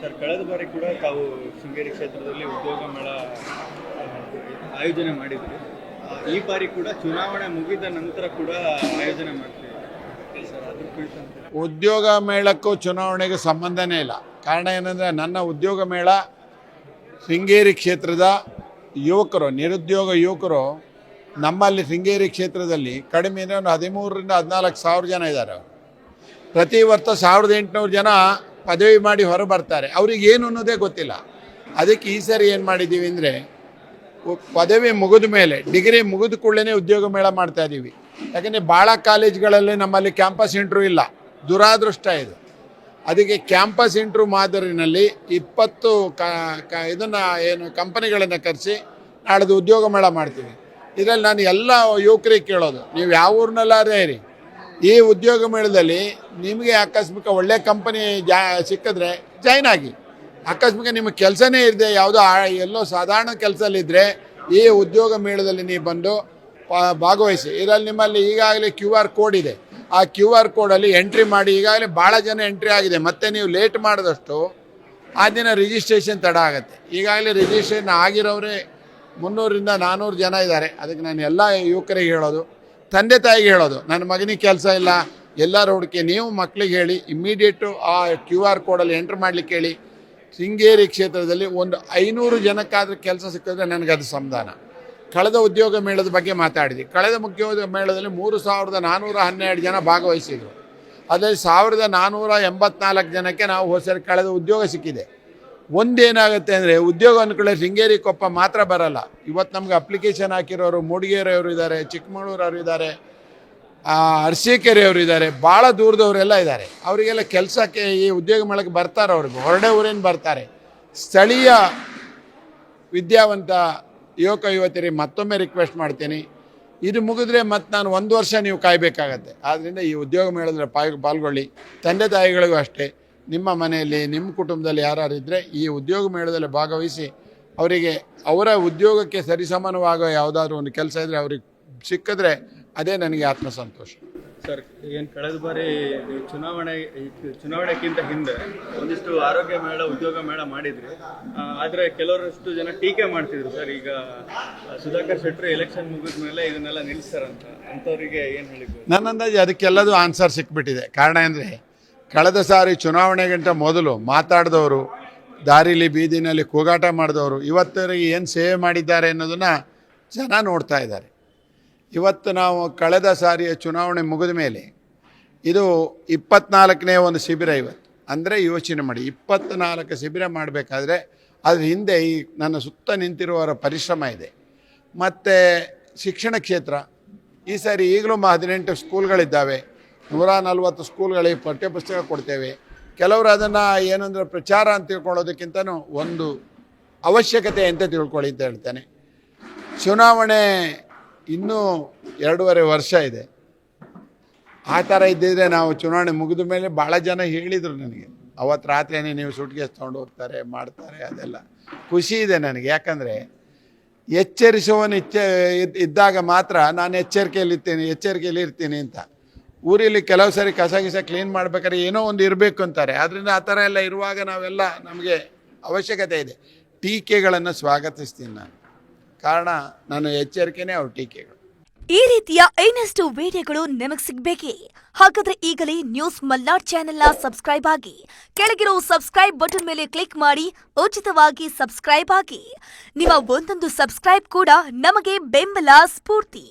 Sir, ಕಳೆದ ಬಾರಿ ಕೂಡ ತಾವು ಶೃಂಗೇರಿ ಕ್ಷೇತ್ರದಲ್ಲಿ ಉದ್ಯೋಗ ಮೇಳ ಆಯೋಜನೆ ಮಾಡಿದ್ರಿ. ಈ ಬಾರಿ ಕೂಡ ಚುನಾವಣೆ ಮುಗಿದ ನಂತರ ಕೂಡ ಆಯೋಜನೆ ಮಾಡ್ತೀವಿ. ಉದ್ಯೋಗ ಮೇಳಕ್ಕೂ ಚುನಾವಣೆಗೆ ಸಂಬಂಧನೇ ಇಲ್ಲ. ಕಾರಣ ಏನಂದರೆ, ನನ್ನ ಉದ್ಯೋಗ ಮೇಳ ಶೃಂಗೇರಿ ಕ್ಷೇತ್ರದ ಯುವಕರು, ನಿರುದ್ಯೋಗ ಯುವಕರು ನಮ್ಮಲ್ಲಿ ಶೃಂಗೇರಿ ಕ್ಷೇತ್ರದಲ್ಲಿ ಕಡಿಮೆ ಒಂದು ಹದಿಮೂರರಿಂದ ಹದಿನಾಲ್ಕು ಸಾವಿರ ಜನ ಇದ್ದಾರೆ. ಪ್ರತಿ ವರ್ಷ ಸಾವಿರದ ಎಂಟುನೂರು ಜನ ಪದವಿ ಮಾಡಿ ಹೊರ ಬರ್ತಾರೆ. ಅವ್ರಿಗೆ ಏನು ಅನ್ನೋದೇ ಗೊತ್ತಿಲ್ಲ. ಅದಕ್ಕೆ ಈ ಸರಿ ಏನು ಮಾಡಿದ್ದೀವಿ ಅಂದರೆ ಪದವಿ ಮುಗಿದ ಮೇಲೆ, ಡಿಗ್ರಿ ಮುಗಿದ ಕೂಡಲೇ ಉದ್ಯೋಗ ಮೇಳ ಮಾಡ್ತಾ ಇದ್ದೀವಿ ಯಾಕಂದರೆ ಭಾಳ ಕಾಲೇಜ್ಗಳಲ್ಲಿ ನಮ್ಮಲ್ಲಿ ಕ್ಯಾಂಪಸ್ ಇಂಟ್ರೂ ಇಲ್ಲ. ದುರಾದೃಷ್ಟ ಇದು. ಅದಕ್ಕೆ ಕ್ಯಾಂಪಸ್ ಇಂಟ್ರೂ ಮಾದರಿನಲ್ಲಿ ಇಪ್ಪತ್ತು ಕ, ಇದನ್ನು ಏನು ಕಂಪನಿಗಳನ್ನು ಕರೆಸಿ ನಾಳೆದು ಉದ್ಯೋಗ ಮೇಳ ಮಾಡ್ತೀವಿ. ಇದರಲ್ಲಿ ನಾನು ಎಲ್ಲ ಯುವಕರಿಗೆ ಕೇಳೋದು, ನೀವು ಯಾವ ಊರಿನಲ್ಲಾದ್ರೆ ಇರಿ. ಈ ಉದ್ಯೋಗ ಮೇಳದಲ್ಲಿ ನಿಮಗೆ ಆಕಸ್ಮಿಕ ಒಳ್ಳೆ ಕಂಪನಿ ಜಾ, ಸಿಕ್ಕಿದ್ರೆ ಜಾಯ್ನ್ ಆಗಿ. ಆಕಸ್ಮಿಕ ನಿಮಗೆ ಕೆಲಸನೇ ಇರದೆ ಯಾವುದೋ ಎಲ್ಲೋ ಸಾಧಾರಣ ಕೆಲಸದಲ್ಲಿದ್ದರೆ ಈ ಉದ್ಯೋಗ ಮೇಳದಲ್ಲಿ ನೀವು ಬಂದು ಭಾಗವಹಿಸಿ. ಇದರಲ್ಲಿ ನಿಮ್ಮಲ್ಲಿ ಈಗಾಗಲೇ ಕ್ಯೂ ಆರ್ ಕೋಡ್ ಇದೆ. ಆ ಕ್ಯೂ ಆರ್ ಕೋಡಲ್ಲಿ ಎಂಟ್ರಿ ಮಾಡಿ ಈಗಾಗಲೇ ಭಾಳ ಜನ ಎಂಟ್ರಿ ಆಗಿದೆ. ಮತ್ತೆ ನೀವು ಲೇಟ್ ಮಾಡಿದಷ್ಟು ಆ ದಿನ ರಿಜಿಸ್ಟ್ರೇಷನ್ ತಡ ಆಗುತ್ತೆ. ಈಗಾಗಲೇ ರಿಜಿಸ್ಟ್ರೇಷನ್ ಆಗಿರೋರೇ ಮುನ್ನೂರಿಂದ ನಾನ್ನೂರು ಜನ ಇದ್ದಾರೆ. ಅದಕ್ಕೆ ನಾನು ಎಲ್ಲ ಯುವಕರಿಗೆ ಹೇಳೋದು ತಂದೆ ತಾಯಿಗೆ ಹೇಳೋದು, ನನ್ನ ಮಗನಿಗೆ ಕೆಲಸ ಇಲ್ಲ ಎಲ್ಲರೂ ಹುಡುಕಿ ನೀವು ಮಕ್ಕಳಿಗೆ ಹೇಳಿ ಇಮ್ಮಿಡಿಯೇಟು ಆ ಕ್ಯೂ ಆರ್ ಕೋಡಲ್ಲಿ ಎಂಟ್ರ್ ಮಾಡಲಿಕ್ಕೆ ಹೇಳಿ, ಶೃಂಗೇರಿ ಕ್ಷೇತ್ರದಲ್ಲಿ ಒಂದು ಐನೂರು ಜನಕ್ಕಾದರೂ ಕೆಲಸ ಸಿಕ್ಕಿದ್ರೆ ನನಗೆ ಅದು ಸಮಾಧಾನ ಕಳೆದ ಉದ್ಯೋಗ ಮೇಳದ ಬಗ್ಗೆ ಮಾತಾಡಿದ್ವಿ. ಕಳೆದ ಉದ್ಯೋಗ ಮೇಳದಲ್ಲಿ ಮೂರು ಸಾವಿರದ ನಾನ್ನೂರ ಹನ್ನೆರಡು ಜನ ಭಾಗವಹಿಸಿದರು. ಅದರಲ್ಲಿ ಸಾವಿರದ ನಾನ್ನೂರ ಎಂಬತ್ನಾಲ್ಕು ಜನಕ್ಕೆ ನಾವು ಹೊಸ ಕಳೆದ ಉದ್ಯೋಗ ಸಿಕ್ಕಿದೆ. ಒಂದೇನಾಗುತ್ತೆ ಅಂದರೆ ಉದ್ಯೋಗ ಅಂದ್ಕೊಳ್ಳೆ ಶೃಂಗೇರಿ ಕೊಪ್ಪ ಮಾತ್ರ ಬರಲ್ಲ. ಇವತ್ತು ನಮ್ಗೆ ಅಪ್ಲಿಕೇಶನ್ ಹಾಕಿರೋರು ಮೂಡಿಗೆರೆಯವರು ಇದ್ದಾರೆ ಚಿಕ್ಕಮಗಳೂರವರು ಇದ್ದಾರೆ ಅರಸೀಕೆರೆಯವರು ಇದ್ದಾರೆ ಭಾಳ ದೂರದವರೆಲ್ಲ ಇದ್ದಾರೆ ಅವರಿಗೆಲ್ಲ ಕೆಲಸಕ್ಕೆ ಈ ಉದ್ಯೋಗ ಮೇಳಕ್ಕೆ ಬರ್ತಾರೆ ಅವ್ರಿಗೆ ಹೊರಡೆ ಊರೇನು ಬರ್ತಾರೆ. ಸ್ಥಳೀಯ ವಿದ್ಯಾವಂತ ಯುವಕ ಯುವತಿಯರಿಗೆ ಮತ್ತೊಮ್ಮೆ ರಿಕ್ವೆಸ್ಟ್ ಮಾಡ್ತೀನಿ. ಇದು ಮುಗಿದ್ರೆ ಮತ್ತೆ ನಾನು ಒಂದು ವರ್ಷ ನೀವು ಕಾಯಬೇಕಾಗತ್ತೆ. ಆದ್ದರಿಂದ ಈ ಉದ್ಯೋಗ ಮೇಳದ್ರೆ ಪಾಲ್ಗೊಳ್ಳಿ. ತಂದೆ ತಾಯಿಗಳಿಗೂ ಅಷ್ಟೇ. ನಿಮ್ಮ ಮನೆಯಲ್ಲಿ ನಿಮ್ಮ ಕುಟುಂಬದಲ್ಲಿ ಯಾರು ಇದ್ದರೆ ಈ ಉದ್ಯೋಗ ಮೇಳದಲ್ಲಿ ಭಾಗವಹಿಸಿ ಅವರಿಗೆ ಅವರ ಉದ್ಯೋಗಕ್ಕೆ ಸರಿಸಮಾನವಾಗೋ ಯಾವುದಾದ್ರೂ ಒಂದು ಕೆಲಸ ಇದ್ದರೆ ಅವ್ರಿಗೆ ಸಿಕ್ಕಿದ್ರೆ ಅದೇ ನನಗೆ ಆತ್ಮಸಂತೋಷ. ಸರ್ ಏನು ಕಳೆದ ಬಾರಿ ನೀವು ಚುನಾವಣೆ ಚುನಾವಣೆಗಿಂತ ಹಿಂದೆ ಒಂದಿಷ್ಟು ಆರೋಗ್ಯ ಮೇಳ ಉದ್ಯೋಗ ಮೇಳ ಮಾಡಿದ್ರಿ. ಆದರೆ ಕೆಲವರಷ್ಟು ಜನ ಟೀಕೆ ಮಾಡ್ತಿದ್ರು ಸರ್. ಈಗ ಸುಧಾಕರ್ ಶೆಟ್ಟರು ಎಲೆಕ್ಷನ್ ಮುಗಿದ ಮೇಲೆ ಇದನ್ನೆಲ್ಲ ನಿಲ್ಲಿಸ್ತಾರಂತ. ಅಂಥವ್ರಿಗೆ ಏನು ಹೇಳಿದ್ರು? ನನ್ನ ಅಂದಾಜು ಅದಕ್ಕೆಲ್ಲದೂ ಆನ್ಸರ್ ಸಿಕ್ಬಿಟ್ಟಿದೆ. ಕಾರಣ ಅಂದರೆ ಕಳೆದ ಸಾರಿ ಚುನಾವಣೆಗಿಂತ ಮೊದಲು ಮಾತಾಡಿದವರು, ದಾರಿಲಿ ಬೀದಿನಲ್ಲಿ ಕೂಗಾಟ ಮಾಡಿದವರು, ಇವತ್ತರಿಗೆ ಏನು ಸೇವೆ ಮಾಡಿದ್ದಾರೆ ಅನ್ನೋದನ್ನು ಜನ ನೋಡ್ತಾ ಇದ್ದಾರೆ. ಇವತ್ತು ನಾವು ಕಳೆದ ಸಾರಿಯ ಚುನಾವಣೆ ಮುಗಿದ ಮೇಲೆ ಇದು ಇಪ್ಪತ್ನಾಲ್ಕನೇ ಒಂದು ಶಿಬಿರ ಇವತ್ತು. ಅಂದರೆ ಯೋಚನೆ ಮಾಡಿ, ಇಪ್ಪತ್ನಾಲ್ಕು ಶಿಬಿರ ಮಾಡಬೇಕಾದ್ರೆ ಅದ್ರ ಹಿಂದೆ ಈ ನನ್ನ ಸುತ್ತ ನಿಂತಿರುವವರ ಪರಿಶ್ರಮ ಇದೆ. ಮತ್ತು ಶಿಕ್ಷಣ ಕ್ಷೇತ್ರ, ಈ ಸಾರಿ ಈಗಲೂ ಹದಿನೆಂಟು ಸ್ಕೂಲ್ಗಳಿದ್ದಾವೆ ನೂರ ನಲ್ವತ್ತು ಸ್ಕೂಲ್ಗಳಿಗೆ ಪಠ್ಯಪುಸ್ತಕ ಕೊಡ್ತೇವೆ. ಕೆಲವರು ಅದನ್ನು ಏನಂದ್ರೆ ಪ್ರಚಾರ ಅಂತ ತಿಳ್ಕೊಳ್ಳೋದಕ್ಕಿಂತನೂ ಒಂದು ಅವಶ್ಯಕತೆ ಅಂತ ತಿಳ್ಕೊಳ್ಳಿ ಅಂತ ಹೇಳ್ತೇನೆ. ಚುನಾವಣೆ ಇನ್ನೂ ಎರಡೂವರೆ ವರ್ಷ ಇದೆ. ಆ ಥರ ಇದ್ದಿದ್ರೆ ನಾವು ಚುನಾವಣೆ ಮುಗಿದ ಮೇಲೆ ಭಾಳ ಜನ ಹೇಳಿದರು ನನಗೆ. ಅವತ್ತು ರಾತ್ರಿಯೇ ನೀವು ಸುಟ್ಕೇಸ್ ತೊಗೊಂಡು ಹೋಗ್ತಾರೆ, ಮಾಡ್ತಾರೆ, ಅದೆಲ್ಲ. ಖುಷಿ ಇದೆ ನನಗೆ. ಯಾಕಂದರೆ ಎಚ್ಚರಿಸುವವನು ಇಚ್ಛೆ ಇದ್- ಇದ್ದಾಗ ಮಾತ್ರ ನಾನು ಎಚ್ಚರಿಕೆಯಲ್ಲಿ ಇರ್ತೀನಿ ಎಚ್ಚರಿಕೆಯಲ್ಲಿ ಇರ್ತೀನಿ ಅಂತ. ಊರಲ್ಲಿ ಕೆಲವು ಸಾರಿ ಕಸ ಗಿಸ ಕ್ಲೀನ್ ಮಾಡ್ಬೇಕಾದ್ರೆ ಏನೋ ಒಂದು ಇರಬೇಕು ಅಂತಾರೆ. ಆದ್ದರಿಂದ ಆ ಥರ ಎಲ್ಲ ಇರುವಾಗ ನಾವೆಲ್ಲ ನಮಗೆ ಅವಶ್ಯಕತೆ ಇದೆ. ಟೀಕೆಗಳನ್ನು ಸ್ವಾಗತಿಸ್ತೀನಿ ನಾನು. ಕಾರಣ ನಾನು ಎಚ್ಚರಿಕೆನೇ ಅವ್ರ ಟೀಕೆಗಳು. ಈ ರೀತಿಯ ಇನ್ನಷ್ಟು ವಿಡಿಯೋಗಳು ನಿಮಗೆ ಸಿಗ್ಬೇಕೇ? ಹಾಗಾದ್ರೆ ಈಗಲೇ ನ್ಯೂಸ್ ಮಲ್ನಾಡ್ ಚಾನೆಲ್ನ ಸಬ್ಸ್ಕ್ರೈಬ್ ಆಗಿ, ಕೆಳಗಿರೋ ಸಬ್ಸ್ಕ್ರೈಬ್ ಬಟನ್ ಮೇಲೆ ಕ್ಲಿಕ್ ಮಾಡಿ, ಉಚಿತವಾಗಿ ಸಬ್ಸ್ಕ್ರೈಬ್ ಆಗಿ. ನಿಮ್ಮ ಒಂದೊಂದು ಸಬ್ಸ್ಕ್ರೈಬ್ ಕೂಡ ನಮಗೆ ಬೆಂಬಲ ಸ್ಫೂರ್ತಿ.